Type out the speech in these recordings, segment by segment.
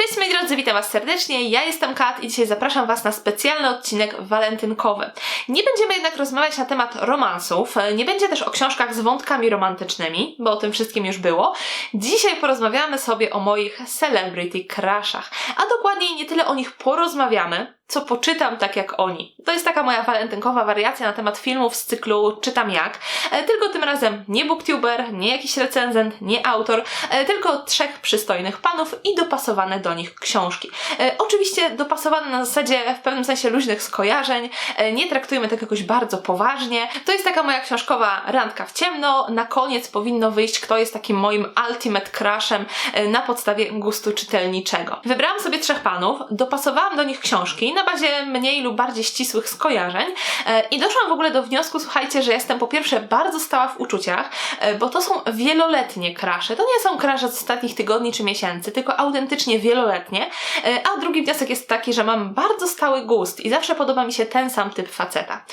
Cześć moi drodzy, witam Was serdecznie, ja jestem Kat i dzisiaj zapraszam Was na specjalny odcinek walentynkowy. Nie będziemy jednak rozmawiać na temat romansów, nie będzie też o książkach z wątkami romantycznymi, bo o tym wszystkim już było. Dzisiaj porozmawiamy sobie o moich celebrity crushach, a dokładniej nie tyle o nich porozmawiamy, co poczytam tak jak oni. To jest taka moja walentynkowa wariacja na temat filmów z cyklu Czytam jak. E, tylko tym razem nie booktuber, nie jakiś recenzent, nie autor, e, tylko trzech przystojnych panów i dopasowane do nich książki. E, oczywiście dopasowane na zasadzie w pewnym sensie luźnych skojarzeń. Nie traktujmy tego jakoś bardzo poważnie. To jest taka moja książkowa randka w ciemno. Na koniec powinno wyjść, kto jest takim moim ultimate crushem na podstawie gustu czytelniczego. Wybrałam sobie trzech panów, dopasowałam do nich książki na bazie mniej lub bardziej ścisłych skojarzeń e, i doszłam w ogóle do wniosku, słuchajcie, że jestem po pierwsze bardzo stała w uczuciach, e, bo to są wieloletnie krasze. To nie są krasze z ostatnich tygodni czy miesięcy, tylko autentycznie wieloletnie. E, a drugi wniosek jest taki, że mam bardzo stały gust i zawsze podoba mi się ten sam typ faceta.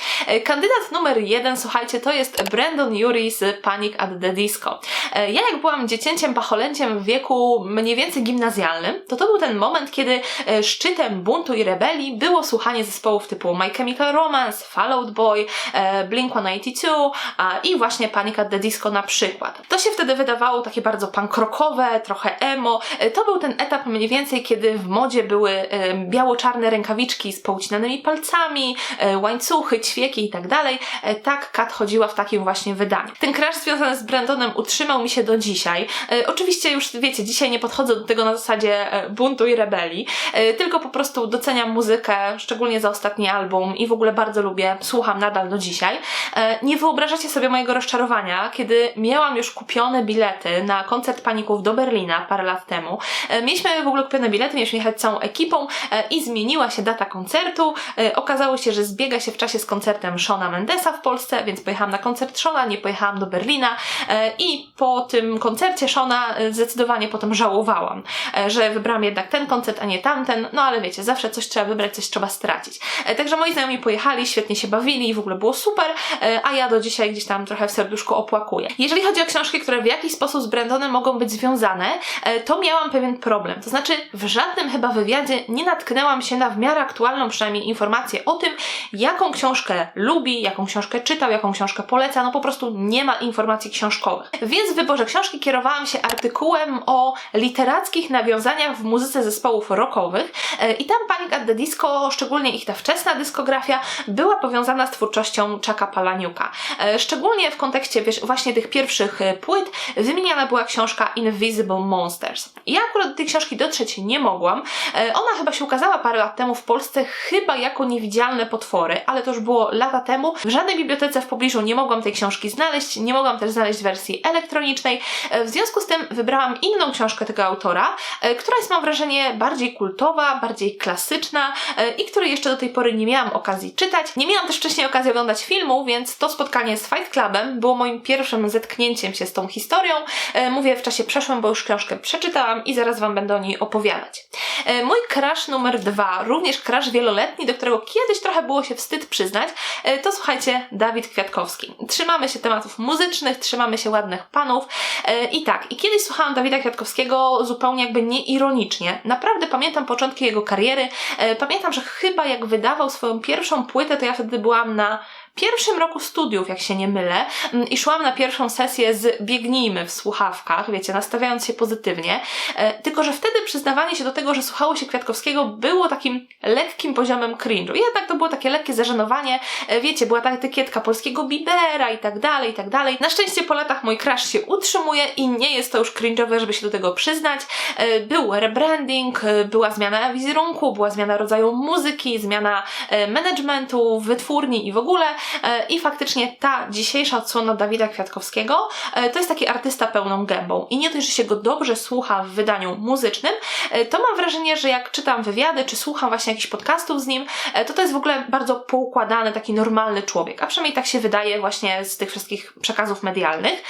Kandydat numer jeden, słuchajcie, to jest Brandon Yuri z Panic at the Disco. Ja jak byłam dziecięciem pacholęciem w wieku mniej więcej gimnazjalnym, to to był ten moment, kiedy szczytem buntu i rebelii było słuchanie zespołów typu My Chemical Romance, Fall Out Boy, e, Blink-182 i właśnie Panic at the Disco na przykład. To się wtedy wydawało takie bardzo punk rockowe, trochę emo. E, to był ten etap mniej więcej, kiedy w modzie były e, biało-czarne rękawiczki z poucinanymi palcami, łańcuchy, ćwieki i tak dalej. Tak Kat chodziła w takim właśnie wydaniu. Ten crash związany z Brandonem utrzymał mi się do dzisiaj. Oczywiście już wiecie, dzisiaj nie podchodzę do tego na zasadzie buntu i rebelii, tylko po prostu doceniam muzykę muzykę, szczególnie za ostatni album i w ogóle bardzo lubię, słucham nadal do dzisiaj. E, nie wyobrażacie sobie mojego rozczarowania, kiedy miałam już kupione bilety na koncert paników do Berlina parę lat temu. E, mieliśmy w ogóle kupione bilety, mieliśmy jechać całą ekipą e, i zmieniła się data koncertu. Okazało się, że zbiega się w czasie z koncertem Shona Mendesa w Polsce, więc pojechałam na koncert Shona, nie pojechałam do Berlina i po tym koncercie Shona zdecydowanie potem żałowałam, że wybrałam jednak ten koncert, a nie tamten, no ale wiecie, zawsze coś trzeba wybrać, coś trzeba stracić. E, także moi znajomi pojechali, świetnie się bawili i w ogóle było super, e, a ja do dzisiaj gdzieś tam trochę w serduszku opłakuję. Jeżeli chodzi o książki, które w jakiś sposób z Brandonem mogą być związane, e, to miałam pewien problem. To znaczy, w żadnym chyba wywiadzie nie natknęłam się na w miarę aktualną przynajmniej informację o tym, jaką książkę lubi, jaką książkę czytał, jaką książkę poleca. No po prostu nie ma informacji książkowych. Więc w wyborze książki kierowałam się artykułem o literackich nawiązaniach w muzyce zespołów rockowych i tam Panic at the Disco szczególnie ich ta wczesna dyskografia, była powiązana z twórczością Chucka Palaniuka. E, szczególnie w kontekście wiesz, właśnie tych pierwszych e, płyt wymieniana była książka Invisible Monsters. Ja akurat do tej książki dotrzeć nie mogłam. E, ona chyba się ukazała parę lat temu w Polsce, chyba jako niewidzialne potwory, ale to już było lata temu. W żadnej bibliotece w pobliżu nie mogłam tej książki znaleźć, nie mogłam też znaleźć wersji elektronicznej. W związku z tym wybrałam inną książkę tego autora, która jest mam wrażenie bardziej kultowa, bardziej klasyczna, i której jeszcze do tej pory nie miałam okazji czytać. Nie miałam też wcześniej okazji oglądać filmu, więc to spotkanie z Fight Clubem było moim pierwszym zetknięciem się z tą historią. E, mówię w czasie przeszłym, bo już książkę przeczytałam i zaraz Wam będę o niej opowiadać. E, mój crash numer dwa, również crash wieloletni, do którego kiedyś trochę było się wstyd przyznać, e, to słuchajcie, Dawid Kwiatkowski. Trzymamy się tematów muzycznych, trzymamy się ładnych panów i tak, i kiedyś słuchałam Dawida Kwiatkowskiego zupełnie jakby nieironicznie. Naprawdę pamiętam początki jego kariery, pamiętam, że chyba jak wydawał swoją pierwszą płytę, to ja wtedy byłam na pierwszym roku studiów, jak się nie mylę, mm, i szłam na pierwszą sesję z Biegnijmy w słuchawkach, wiecie, nastawiając się pozytywnie. E, tylko, że wtedy przyznawanie się do tego, że słuchało się Kwiatkowskiego, było takim lekkim poziomem cringe'u. Jednak to było takie lekkie zażenowanie, e, wiecie, była ta etykietka polskiego Bibera i tak dalej, i tak dalej. Na szczęście po latach mój crash się utrzymuje i nie jest to już cringe'owe, żeby się do tego przyznać. E, był rebranding, była zmiana wizerunku, była zmiana rodzaju muzyki, zmiana managementu, wytwórni i w ogóle. E, I faktycznie ta dzisiejsza odsłona Dawida Kwiatkowskiego e, to jest taki artysta pełną gębą. I nie dość, że się go dobrze słucha w wydaniu muzycznym, e, to mam wrażenie, że jak czytam wywiady, czy słucham właśnie jakichś podcastów z nim, to to jest w ogóle bardzo poukładany, taki normalny człowiek. A przynajmniej tak się wydaje właśnie z tych wszystkich przekazów medialnych.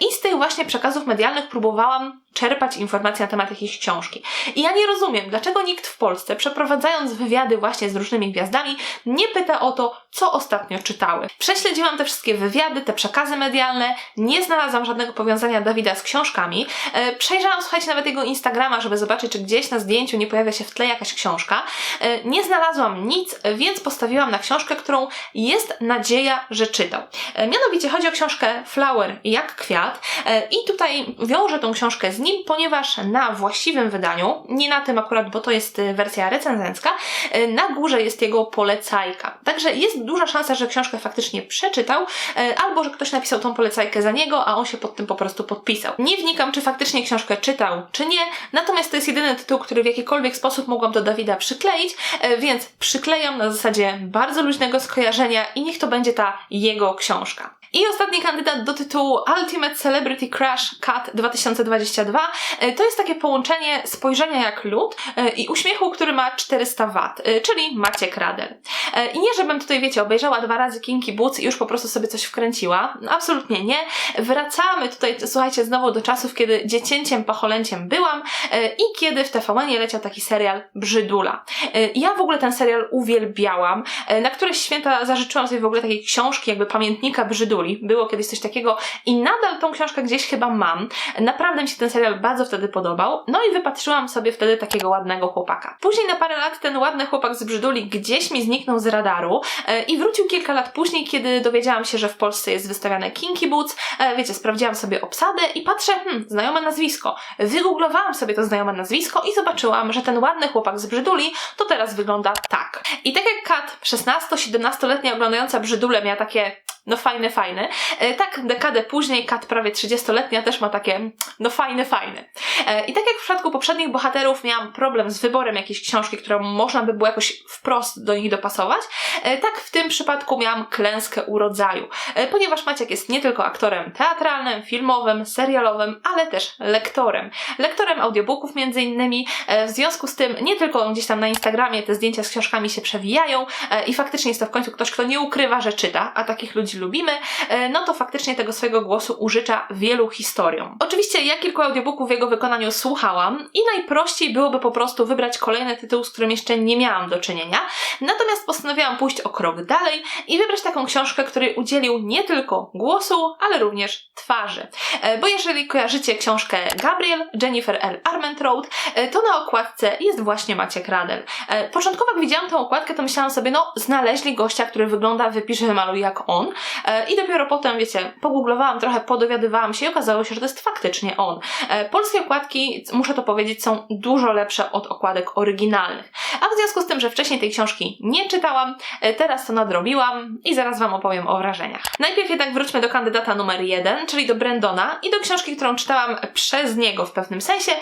I z tych właśnie przekazów medialnych próbowałam czerpać informacje na temat jakiejś książki. I ja nie rozumiem, dlaczego nikt w Polsce, przeprowadzając wywiady właśnie z różnymi gwiazdami, nie pyta o to, co ostatnio czytały. Prześledziłam te wszystkie wywiady, te przekazy medialne, nie znalazłam żadnego powiązania Dawida z książkami. E, przejrzałam, słuchajcie, nawet jego Instagrama, żeby zobaczyć, czy gdzieś na zdjęciu nie pojawia się w tle jakaś książka. E, nie znalazłam nic, więc postawiłam na książkę, którą jest nadzieja, że czytał. E, mianowicie chodzi o książkę Flower jak kwiat e, i tutaj wiążę tą książkę z nim, ponieważ na właściwym wydaniu, nie na tym akurat, bo to jest e, wersja recenzencka, e, na górze jest jego polecajka. Także jest duża szansa, że książkę faktycznie przeczytał, e, albo że ktoś napisał tą polecajkę za niego, a on się pod tym po prostu podpisał. Nie wnikam, czy faktycznie książkę czytał, czy nie, natomiast to jest jedyny tytuł, który w jakikolwiek sposób mogłam do Dawida przykleić, więc przyklejam na zasadzie bardzo luźnego skojarzenia i niech to będzie ta jego książka. I ostatni kandydat do tytułu Ultimate Celebrity Crush Cat 2022 e, to jest takie połączenie spojrzenia jak lód e, i uśmiechu, który ma 400 wat, e, czyli Maciek Radel. I nie, żebym tutaj, wiecie, obejrzała dwa razy Kinky Boots i już po prostu sobie coś wkręciła. Absolutnie nie. Wracamy tutaj, słuchajcie, znowu do czasów, kiedy dziecięciem, pacholęciem byłam i kiedy w tvn leciał taki serial Brzydula. Ja w ogóle ten serial uwielbiałam. Na któreś święta zażyczyłam sobie w ogóle takiej książki, jakby pamiętnika Brzyduli było kiedyś coś takiego i nadal tą książkę gdzieś chyba mam. Naprawdę mi się ten serial bardzo wtedy podobał. No i wypatrzyłam sobie wtedy takiego ładnego chłopaka. Później na parę lat ten ładny chłopak z Brzyduli gdzieś mi zniknął z radaru e, i wrócił kilka lat później, kiedy dowiedziałam się, że w Polsce jest wystawiane Kinky Boots. E, wiecie, sprawdziłam sobie obsadę i patrzę, hmm, znajome nazwisko. Wygooglowałam sobie to znajome nazwisko i zobaczyłam, że ten ładny chłopak z Brzyduli to teraz wygląda tak. I tak jak Kat, 16-17-letnia oglądająca Brzydulę miała takie no fajne, fajne. E, tak, dekadę później Kat prawie 30-letnia też ma takie, no fajne, fajne. E, I tak jak w przypadku poprzednich bohaterów miałam problem z wyborem jakiejś książki, którą można by było jakoś wprost do nich dopasować, e, tak w tym przypadku miałam klęskę urodzaju. Ponieważ Maciek jest nie tylko aktorem teatralnym, filmowym, serialowym, ale też lektorem. Lektorem audiobooków między innymi. W związku z tym nie tylko gdzieś tam na Instagramie te zdjęcia z książkami się przewijają i faktycznie jest to w końcu ktoś, kto nie ukrywa, że czyta, a takich ludzi lubimy, e, no to faktycznie tego swojego głosu użycza wielu historiom. Oczywiście ja kilku audiobooków w jego wykonaniu słuchałam i najprościej byłoby po prostu wybrać kolejny tytuł, z którym jeszcze nie miałam do czynienia. Natomiast postanowiłam pójść o krok dalej i wybrać taką książkę, której udzielił nie tylko głosu, ale również twarzy. E, bo jeżeli kojarzycie książkę Gabriel, Jennifer L. Armentrout, e, to na okładce jest właśnie Maciek Radel. Początkowo jak widziałam tę okładkę, to myślałam sobie, no znaleźli gościa, który wygląda, wypisz, wymaluj jak on. E, I dopiero potem, wiecie, pogooglowałam trochę, podowiadywałam się i okazało się, że to jest faktycznie on. E, polskie okładki, muszę to powiedzieć, są dużo lepsze od okładek oryginalnych. A w związku z tym, że wcześniej tej książki nie czytałam, e, teraz to nadrobiłam i zaraz Wam opowiem o wrażeniach. Najpierw jednak wróćmy do kandydata numer jeden, czyli do Brandona i do książki, którą czytałam przez niego w pewnym sensie,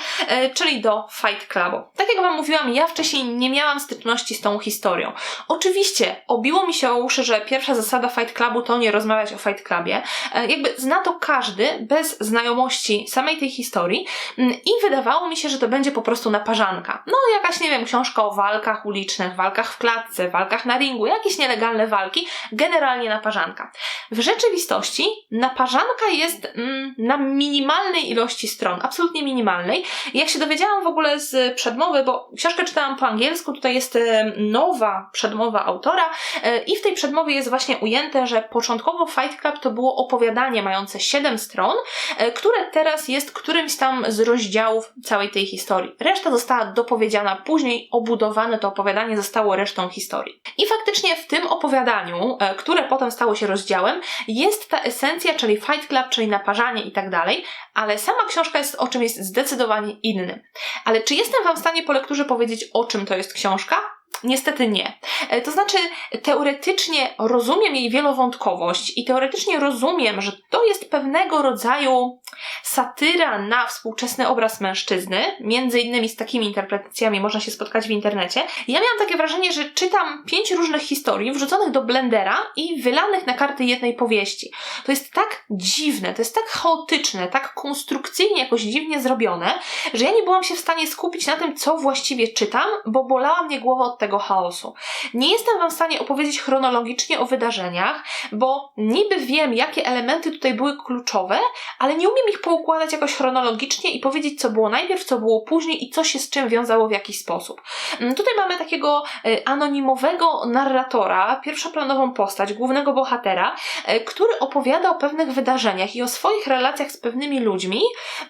czyli do Fight Clubu. Tak jak Wam mówiłam, ja wcześniej nie miałam styczności z tą historią. Oczywiście obiło mi się o uszy, że pierwsza zasada Fight Clubu to nie rozmawiać o Fight Clubie. E, jakby zna to każdy bez znajomości samej tej historii mm, i wydawało mi się, że to będzie po prostu naparzanka. No jakaś, nie wiem, książka o walkach ulicznych, walkach w klatce, walkach na ringu, jakieś nielegalne walki, generalnie naparzanka. W rzeczywistości naparzanka jest mm, na minimalnej ilości stron, absolutnie minimalnej. Jak się dowiedziałam w ogóle z przedmowy, bo książkę czytałam po angielsku, tutaj jest e, nowa przedmowa autora e, i w tej przedmowie jest właśnie ujęte, że początkowo Fight Club to było opowiadanie mające 7 stron, e, które teraz jest którymś tam z rozdziałów całej tej historii. Reszta została dopowiedziana później, obudowane to opowiadanie zostało resztą historii. I faktycznie w tym opowiadaniu, e, które potem stało się rozdziałem, jest ta esencja, czyli Fight Club, czyli naparzanie i tak dalej, ale sama książka jest o czym jest zdecydowanie innym. Ale czy jestem Wam w stanie po lekturze powiedzieć, o czym to jest książka? Niestety nie. E, to znaczy, teoretycznie rozumiem jej wielowątkowość i teoretycznie rozumiem, że to jest pewnego rodzaju satyra na współczesny obraz mężczyzny. Między innymi z takimi interpretacjami można się spotkać w internecie. Ja miałam takie wrażenie, że czytam pięć różnych historii wrzuconych do blendera i wylanych na karty jednej powieści. To jest tak dziwne, to jest tak chaotyczne, tak konstrukcyjnie jakoś dziwnie zrobione, że ja nie byłam się w stanie skupić na tym, co właściwie czytam, bo bolała mnie głowa od tego, tego chaosu. Nie jestem Wam w stanie opowiedzieć chronologicznie o wydarzeniach, bo niby wiem, jakie elementy tutaj były kluczowe, ale nie umiem ich poukładać jakoś chronologicznie i powiedzieć, co było najpierw, co było później i co się z czym wiązało w jakiś sposób. Mm, tutaj mamy takiego e, anonimowego narratora, pierwszoplanową postać, głównego bohatera, e, który opowiada o pewnych wydarzeniach i o swoich relacjach z pewnymi ludźmi,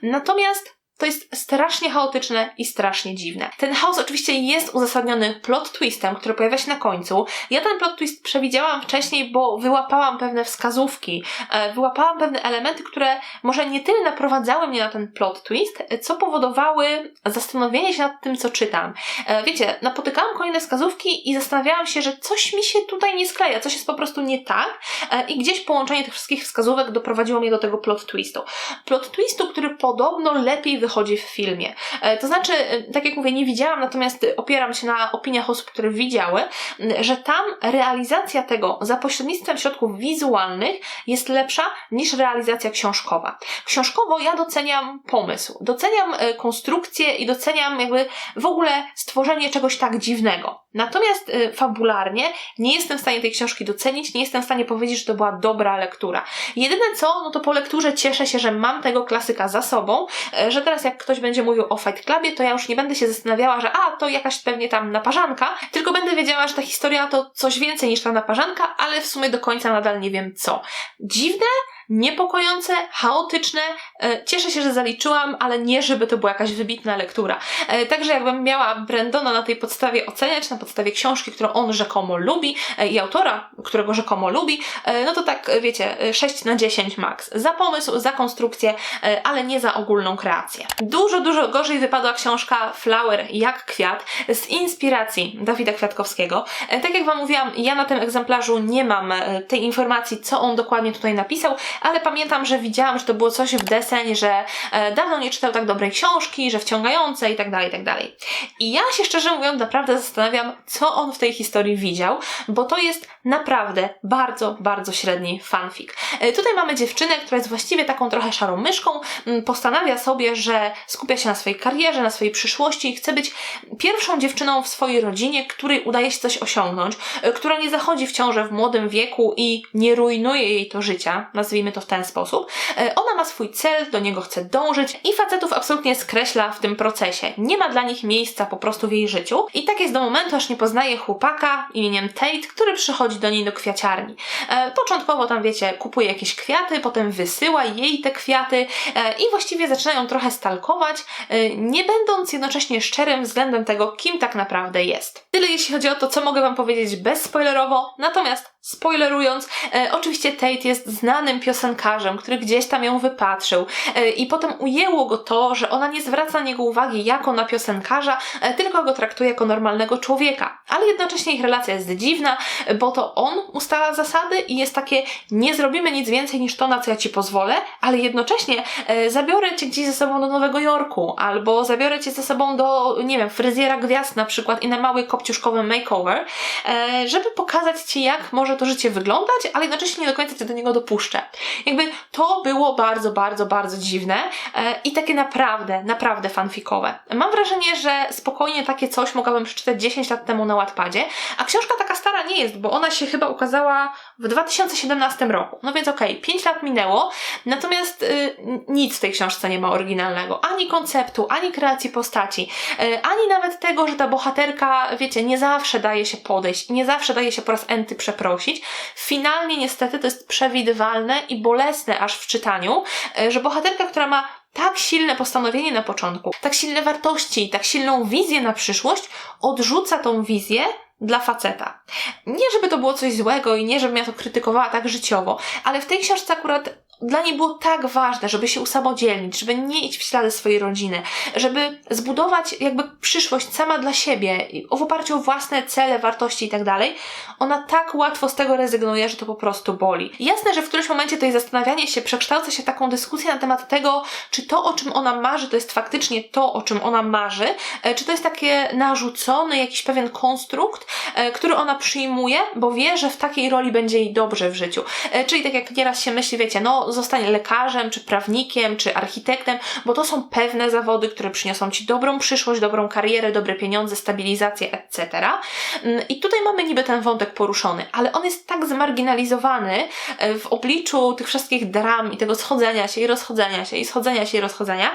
natomiast to jest strasznie chaotyczne i strasznie dziwne. Ten chaos oczywiście jest uzasadniony plot twistem, który pojawia się na końcu. Ja ten plot twist przewidziałam wcześniej, bo wyłapałam pewne wskazówki, e, wyłapałam pewne elementy, które może nie tyle naprowadzały mnie na ten plot twist, co powodowały zastanowienie się nad tym, co czytam. E, wiecie, napotykałam kolejne wskazówki i zastanawiałam się, że coś mi się tutaj nie skleja, coś jest po prostu nie tak e, i gdzieś połączenie tych wszystkich wskazówek doprowadziło mnie do tego plot twistu. Plot twistu, który podobno lepiej wychodzi w filmie. E, to znaczy, e, tak jak mówię, nie widziałam, natomiast opieram się na opiniach osób, które widziały, że tam realizacja tego za pośrednictwem środków wizualnych jest lepsza niż realizacja książkowa. Książkowo ja doceniam pomysł, doceniam e, konstrukcję i doceniam jakby w ogóle stworzenie czegoś tak dziwnego. Natomiast fabularnie nie jestem w stanie tej książki docenić, nie jestem w stanie powiedzieć, że to była dobra lektura. Jedyne co, no to po lekturze cieszę się, że mam tego klasyka za sobą, że teraz teraz jak ktoś będzie mówił o Fight Clubie, to ja już nie będę się zastanawiała, że a, to jakaś pewnie tam naparzanka, tylko będę wiedziała, że ta historia to coś więcej niż ta naparzanka, ale w sumie do końca nadal nie wiem co. Dziwne, niepokojące, chaotyczne. E, cieszę się, że zaliczyłam, ale nie, żeby to była jakaś wybitna lektura. E, także jakbym miała Brandona na tej podstawie oceniać, na podstawie książki, którą on rzekomo lubi e, i autora, którego rzekomo lubi, no to tak, wiecie, 6 na 10 max. Za pomysł, za konstrukcję, ale nie za ogólną kreację. Dużo, dużo gorzej wypadła książka Flower jak kwiat z inspiracji Dawida Kwiatkowskiego. Tak jak Wam mówiłam, ja na tym egzemplarzu nie mam tej informacji, co on dokładnie tutaj napisał, ale pamiętam, że widziałam, że to było coś w deseń, że e, dawno nie czytał tak dobrej książki, że wciągające i tak dalej, i tak dalej. I ja się szczerze mówiąc naprawdę zastanawiam, co on w tej historii widział, bo to jest naprawdę bardzo, bardzo średni fanfic. E, tutaj mamy dziewczynę, która jest właściwie taką trochę szarą myszką, postanawia sobie, że skupia się na swojej karierze, na swojej przyszłości i chce być pierwszą dziewczyną w swojej rodzinie, której udaje się coś osiągnąć, e, która nie zachodzi w ciążę w młodym wieku i nie rujnuje jej to życia, nazwijmy nazwijmy to w ten sposób. E, ona ma swój cel, do niego chce dążyć i facetów absolutnie skreśla w tym procesie. Nie ma dla nich miejsca po prostu w jej życiu. I tak jest do momentu, aż nie poznaje chłopaka imieniem Tate, który przychodzi do niej do kwiaciarni. E, początkowo tam, wiecie, kupuje jakieś kwiaty, potem wysyła jej te kwiaty e, i właściwie zaczynają trochę stalkować, nie będąc jednocześnie szczerym względem tego, kim tak naprawdę jest. Tyle jeśli chodzi o to, co mogę Wam powiedzieć bezspoilerowo, natomiast spoilerując, e, oczywiście Tate jest znanym piosenkarzem, który gdzieś tam ją wypatrzył e, i potem ujęło go to, że ona nie zwraca na niego uwagi jako na piosenkarza, e, tylko go traktuje jako normalnego człowieka. Ale jednocześnie ich relacja jest dziwna, bo to on ustala zasady i jest takie nie zrobimy nic więcej niż to, na co ja ci pozwolę, ale jednocześnie e, zabiorę cię gdzieś ze sobą do Nowego Jorku albo zabiorę cię ze sobą do, nie wiem, fryzjera gwiazd na przykład i na mały kopciuszkowy makeover, e, żeby pokazać ci jak może może to życie wyglądać, ale jednocześnie nie do końca cię do niego dopuszczę. Jakby to było bardzo, bardzo, bardzo dziwne e, i takie naprawdę, naprawdę fanfikowe. Mam wrażenie, że spokojnie takie coś mogłabym przeczytać 10 lat temu na Wattpadzie, a książka taka stara nie jest, bo ona się chyba ukazała w 2017 roku. No więc okej, okay, 5 lat minęło, natomiast y, nic w tej książce nie ma oryginalnego. Ani konceptu, ani kreacji postaci, y, ani nawet tego, że ta bohaterka, wiecie, nie zawsze daje się podejść, nie zawsze daje się po raz enty przeprosić Finalnie niestety to jest przewidywalne i bolesne aż w czytaniu, e, że bohaterka, która ma tak silne postanowienie na początku, tak silne wartości, tak silną wizję na przyszłość, odrzuca tą wizję dla faceta. Nie, żeby to było coś złego i nie, żebym ja to krytykowała tak życiowo, ale w tej książce akurat dla niej było tak ważne, żeby się usamodzielnić, żeby nie iść w ślady swojej rodziny, żeby zbudować jakby przyszłość sama dla siebie, w oparciu o własne cele, wartości i tak dalej, ona tak łatwo z tego rezygnuje, że to po prostu boli. Jasne, że w którymś momencie to jej zastanawianie się przekształca się taką dyskusję na temat tego, czy to, o czym ona marzy, to jest faktycznie to, o czym ona marzy, e, czy to jest takie narzucony jakiś pewien konstrukt, e, który ona przyjmuje, bo wie, że w takiej roli będzie jej dobrze w życiu. E, czyli tak jak nieraz się myśli, wiecie, no zostań lekarzem, czy prawnikiem, czy architektem, bo to są pewne zawody, które przyniosą Ci dobrą przyszłość, dobrą karierę, dobre pieniądze, stabilizację, etc. Mm, I tutaj mamy niby ten wątek poruszony, ale on jest tak zmarginalizowany e, w obliczu tych wszystkich dram i tego schodzenia się i rozchodzenia się i schodzenia się i rozchodzenia,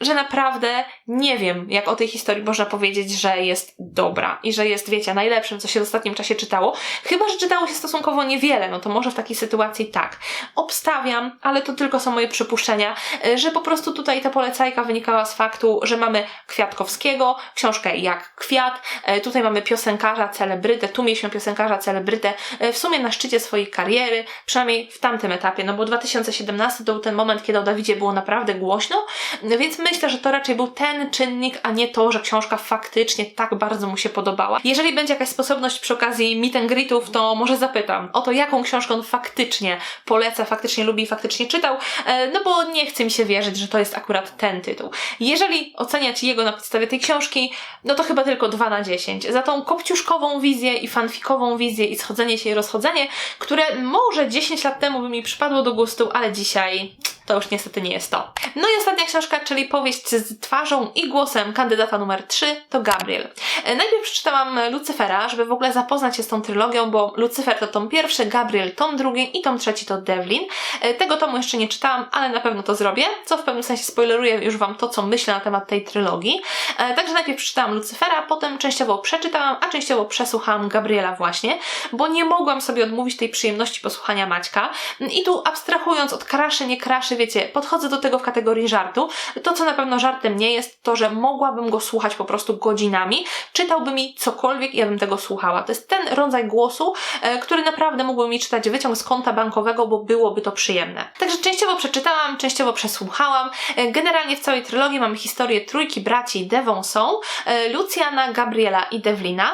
że naprawdę nie wiem, jak o tej historii można powiedzieć, że jest dobra i że jest, wiecie, najlepszym, co się w ostatnim czasie czytało. Chyba, że czytało się stosunkowo niewiele, no to może w takiej sytuacji tak. Obstawiam, ale to tylko są moje przypuszczenia, e, że po prostu tutaj ta polecajka wynikała z faktu, że mamy Kwiatkowskiego, książkę jak Kwiat, e, tutaj mamy piosenkarza, celebrytę, tu mieliśmy piosenkarza, celebrytę, e, w sumie na szczycie swojej kariery, przynajmniej w tamtym etapie, no bo 2017 to był ten moment, kiedy o Dawidzie było naprawdę głośno, więc my myślę, że to raczej był ten czynnik, a nie to, że książka faktycznie tak bardzo mu się podobała. Jeżeli będzie jakaś sposobność przy okazji meet and greetów, to może zapytam o to, jaką książkę on faktycznie poleca, faktycznie lubi i faktycznie czytał, e, no bo nie chce mi się wierzyć, że to jest akurat ten tytuł. Jeżeli oceniać jego na podstawie tej książki, no to chyba tylko 2 na 10. Za tą kopciuszkową wizję i fanfikową wizję i schodzenie się i rozchodzenie, które może 10 lat temu by mi przypadło do gustu, ale dzisiaj to już niestety nie jest to. No i ostatnia książka, czyli powieść z twarzą i głosem kandydata numer 3 to Gabriel. E, najpierw przeczytałam Lucyfera, żeby w ogóle zapoznać się z tą trylogią, bo Lucyfer to tom pierwszy, Gabriel tom drugi i tom trzeci to Devlin. E, tego tomu jeszcze nie czytałam, ale na pewno to zrobię, co w pewnym sensie spoileruje już Wam to, co myślę na temat tej trylogii. E, także najpierw przeczytałam Lucyfera, potem częściowo przeczytałam, a częściowo przesłuchałam Gabriela właśnie, bo nie mogłam sobie odmówić tej przyjemności posłuchania Maćka. I tu abstrahując od kraszy, nie kraszy, wiecie, podchodzę do tego w kategorii żartu. To, co na pewno żartem nie jest, to, że mogłabym go słuchać po prostu godzinami, czytałby mi cokolwiek i ja bym tego słuchała. To jest ten rodzaj głosu, e, który naprawdę mógłby mi czytać wyciąg z konta bankowego, bo byłoby to przyjemne. Także częściowo przeczytałam, częściowo przesłuchałam. E, generalnie w całej trylogii mamy historię trójki braci Devonson, e, Luciana, Gabriela i Devlina,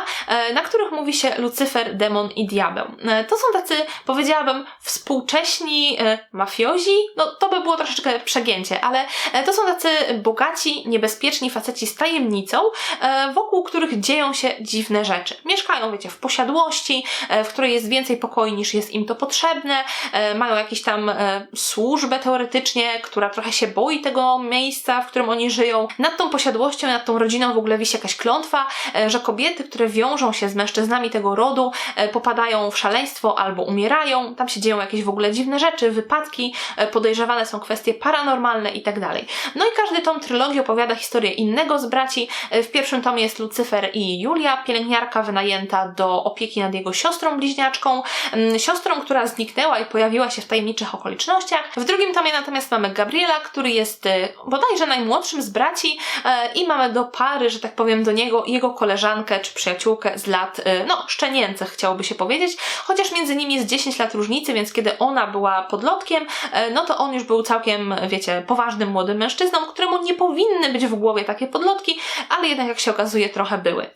na których mówi się Lucyfer, demon i diabeł. To są tacy, powiedziałabym, współcześni mafiozi. No to by było troszeczkę przegięcie, ale e, to są tacy bogaci, niebezpieczni faceci z tajemnicą, e, wokół których dzieją się dziwne rzeczy. Mieszkają, wiecie, w posiadłości, e, w której jest więcej pokoi niż jest im to potrzebne, mają jakąś tam służbę teoretycznie, która trochę się boi tego miejsca, w którym oni żyją. Nad tą posiadłością, nad tą rodziną w ogóle wisi jakaś klątwa, że kobiety, które wiążą się z mężczyznami tego rodu, popadają w szaleństwo albo umierają. Tam się dzieją jakieś w ogóle dziwne rzeczy, wypadki, podejrzewane są kwestie paranormalne i tak. No i każdy tom trylogii opowiada historię innego z braci. E, w pierwszym tomie jest Lucyfer i Julia, pielęgniarka wynajęta do opieki nad jego siostrą bliźniaczką, siostrą, która zniknęła i pojawiła się w tajemniczych okolicznościach. W drugim tomie natomiast mamy Gabriela, który jest e, bodajże najmłodszym z braci e, i mamy do pary, że tak powiem, do niego jego koleżankę czy przyjaciółkę z lat, no, szczenięcych chciałoby się powiedzieć, chociaż między nimi jest 10 lat różnicy, więc kiedy ona była podlotkiem, no to on już był całkiem, wiecie, poważnym młodym mężczyzną, któremu nie powinny być w głowie takie podlotki, ale jednak jak się okazuje trochę były.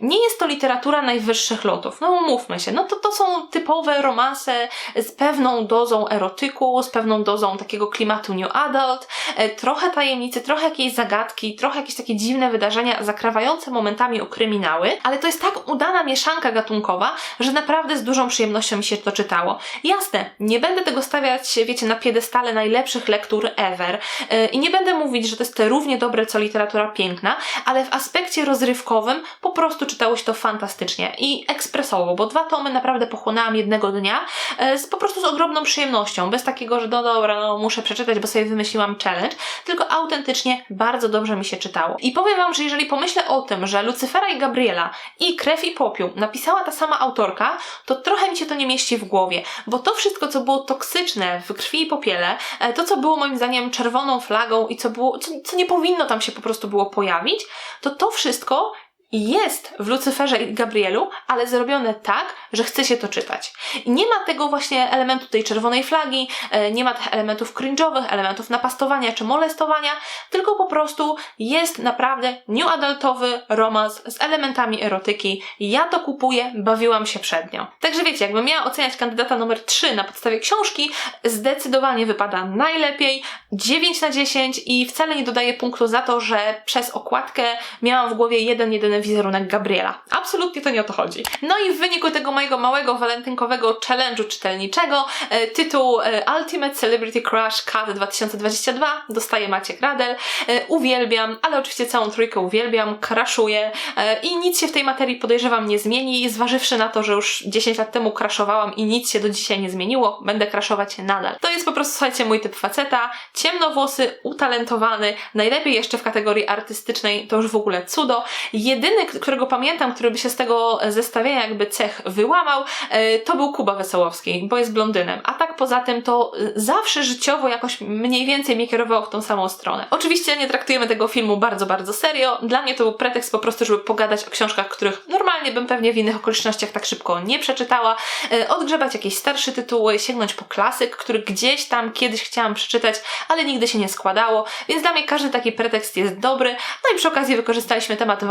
Nie jest to literatura najwyższych lotów, no mówmy się, no to to są typowe romanse z pewną dozą erotyku, z pewną dozą takiego klimatu new adult, e, trochę tajemnicy, trochę jakiejś zagadki, trochę jakieś takie dziwne wydarzenia zakrawające momentami o kryminały, ale to jest tak udana mieszanka gatunkowa, że naprawdę z dużą przyjemnością mi się to czytało. Jasne, nie będę tego stawiać, wiecie, na piedestale najlepszych lektur ever e, i nie będę mówić, że to jest równie dobre co literatura piękna, ale w aspekcie rozrywkowym po prostu czytało się to fantastycznie i ekspresowo, bo dwa tomy naprawdę pochłonęłam jednego dnia e, z, po prostu z ogromną przyjemnością, bez takiego, że no dobra, no muszę przeczytać, bo sobie wymyśliłam challenge, tylko autentycznie bardzo dobrze mi się czytało. I powiem Wam, że jeżeli pomyślę o tym, że Lucyfera i Gabriela i Krew i Popiół napisała ta sama autorka, to trochę mi się to nie mieści w głowie, bo to wszystko, co było toksyczne w krwi i popiele, to, co było moim zdaniem czerwoną flagą i co było, co, co nie powinno tam się po prostu było pojawić, to to wszystko jest w Lucyferze i Gabrielu, ale zrobione tak, że chce się to czytać. I nie ma tego właśnie elementu tej czerwonej flagi, e, nie ma tych elementów cringe'owych, elementów napastowania czy molestowania, tylko po prostu jest naprawdę new adultowy romans z elementami erotyki. Ja to kupuję, bawiłam się przednio. Także wiecie, jakbym miała oceniać kandydata numer 3 na podstawie książki, zdecydowanie wypada najlepiej, 9 na 10 i wcale nie dodaję punktu za to, że przez okładkę miałam w głowie jeden, jedyny wizerunek Gabriela. Absolutnie to nie o to chodzi. No i w wyniku tego mojego małego walentynkowego challenge'u czytelniczego e, tytuł e, Ultimate Celebrity Crush Cut 2022 dostaje Maciek Radel. E, uwielbiam, ale oczywiście całą trójkę uwielbiam, kraszuję e, i nic się w tej materii podejrzewam nie zmieni, zważywszy na to, że już 10 lat temu kraszowałam i nic się do dzisiaj nie zmieniło, będę kraszować nadal. To jest po prostu, słuchajcie, mój typ faceta, ciemnowłosy, utalentowany, najlepiej jeszcze w kategorii artystycznej, to już w ogóle cudo. Jedyny, k- którego pamiętam, który by się z tego zestawienia jakby cech wyłamał, e, to był Kuba Wesołowski, bo jest blondynem. A tak poza tym to e, zawsze życiowo jakoś mniej więcej mnie kierowało w tą samą stronę. Oczywiście nie traktujemy tego filmu bardzo, bardzo serio. Dla mnie to był pretekst po prostu, żeby pogadać o książkach, których normalnie bym pewnie w innych okolicznościach tak szybko nie przeczytała, e, odgrzebać jakieś starsze tytuły, sięgnąć po klasyk, który gdzieś tam kiedyś chciałam przeczytać, ale nigdy się nie składało, więc dla mnie każdy taki pretekst jest dobry. No i przy okazji wykorzystaliśmy temat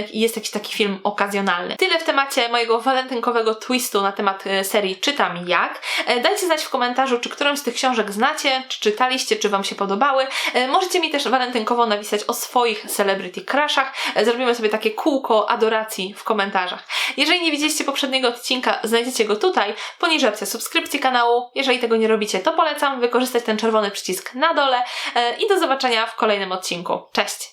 i jest jakiś taki film okazjonalny. Tyle w temacie mojego walentynkowego twistu na temat e, serii Czytam Jak. E, Dajcie znać w komentarzu, czy którąś z tych książek znacie, czy czytaliście, czy Wam się podobały. E, Możecie mi też walentynkowo napisać o swoich celebrity crushach. E, Zrobimy sobie takie kółko adoracji w komentarzach. Jeżeli nie widzieliście poprzedniego odcinka, znajdziecie go tutaj, poniżej opcja subskrypcji kanału. Jeżeli tego nie robicie, to polecam wykorzystać ten czerwony przycisk na dole i do zobaczenia w kolejnym odcinku. Cześć!